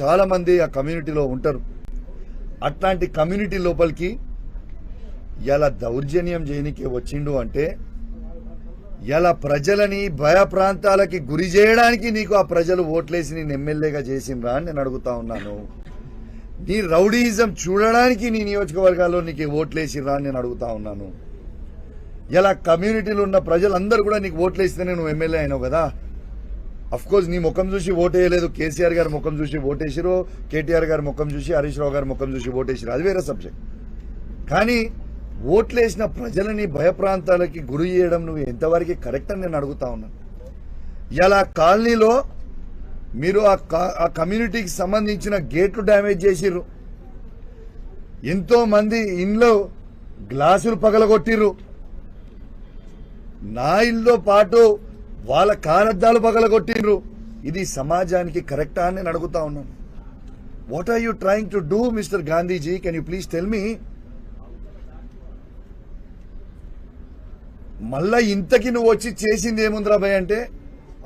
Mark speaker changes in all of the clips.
Speaker 1: చాలామంది ఆ కమ్యూనిటీలో ఉంటారు. అట్లాంటి కమ్యూనిటీ లోపలికి ఇలా దౌర్జన్యం చేయనికి వచ్చిండు అంటే ఇలా ప్రజలని భయ ప్రాంతాలకి గురి చేయడానికి నీకు ఆ ప్రజలు ఓట్లేసి నేను ఎమ్మెల్యేగా చేసిండ్రా అని నేను అడుగుతా ఉన్నాను. నీ రౌడీయిజం చూడడానికి నీ నియోజకవర్గాల్లో నీకు ఓట్లేసిరా అని నేను అడుగుతా ఉన్నాను. ఇలా కమ్యూనిటీలో ఉన్న ప్రజలందరూ కూడా నీకు ఓట్లేస్తేనే నువ్వు ఎమ్మెల్యే అయినావు కదా? కోర్స్ నీ ముఖం చూసి ఓటేయలేదు కేసీఆర్ గారి ముఖం చూసి ఓటేసిరు కేటీఆర్ గారి ముఖం చూసి హరీష్ రావు గారి ముఖం చూసి ఓటేసిరు అది వేరే సబ్జెక్ట్ కానీ ఓట్లేసిన ప్రజలని భయప్రాంతాలకి గురి చేయడం నువ్వు ఎంతవరకు కరెక్ట్ అని నేను అడుగుతా ఉన్నాను. ఇలా కాలనీలో మీరు ఆ కా- ఆ కమ్యూనిటీకి సంబంధించిన గేట్లు డ్యామేజ్ చేసిర్రు. ఎంతో మంది ఇంట్లో గ్లాసులు పగలగొట్టిర్రు. నా ఇల్లుతో పాటు వాళ్ళ కారద్దాలు పగలగొట్టిండ్రు. ఇది సమాజానికి కరెక్టా అని నేను అడుగుతా ఉన్నాను. What are you trying to do mister Gandhiji can you please tell me మళ్ళా ఇంతకి నువ్వు వచ్చి చేసింది ఏముందిరా భయ్ అంటే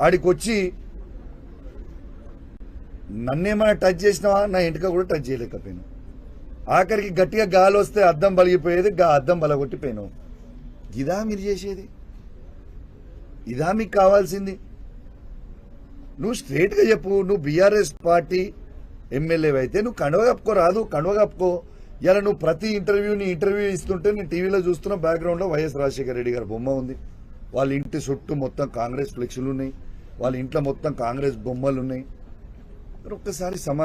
Speaker 1: ఆడికి వచ్చి నన్నేమైనా టచ్ చేసినావా? నా ఇంటికి కూడా టచ్ చేయలేకపోయాను ఆఖరికి గట్టిగా గాలి వస్తే అద్దం బలిగిపోయేది గా అద్దం బలగొట్టిపోయాను ఇదా మీరు చేసేది? ఇదా మీకు కావాల్సింది. నువ్వు స్ట్రేట్గా చెప్పు నువ్వు బీఆర్ఎస్ పార్టీ ఎమ్మెల్యే అయితే నువ్వు కండవ కప్పుకో రాదు కండవ కప్పుకో. ఇలా నువ్వు ప్రతి ఇంటర్వ్యూని ఇంటర్వ్యూ ఇస్తుంటే నేను టీవీలో చూస్తున్న బ్యాక్గ్రౌండ్లో వైఎస్ రాజశేఖర రెడ్డి గారి బొమ్మ ఉంది. వాళ్ళ ఇంటి చుట్టూ మొత్తం కాంగ్రెస్ ఫ్లెక్సులు ఉన్నాయి. వాళ్ళ ఇంట్లో మొత్తం కాంగ్రెస్ బొమ్మలు ఉన్నాయి. ఒక్కసారి సమా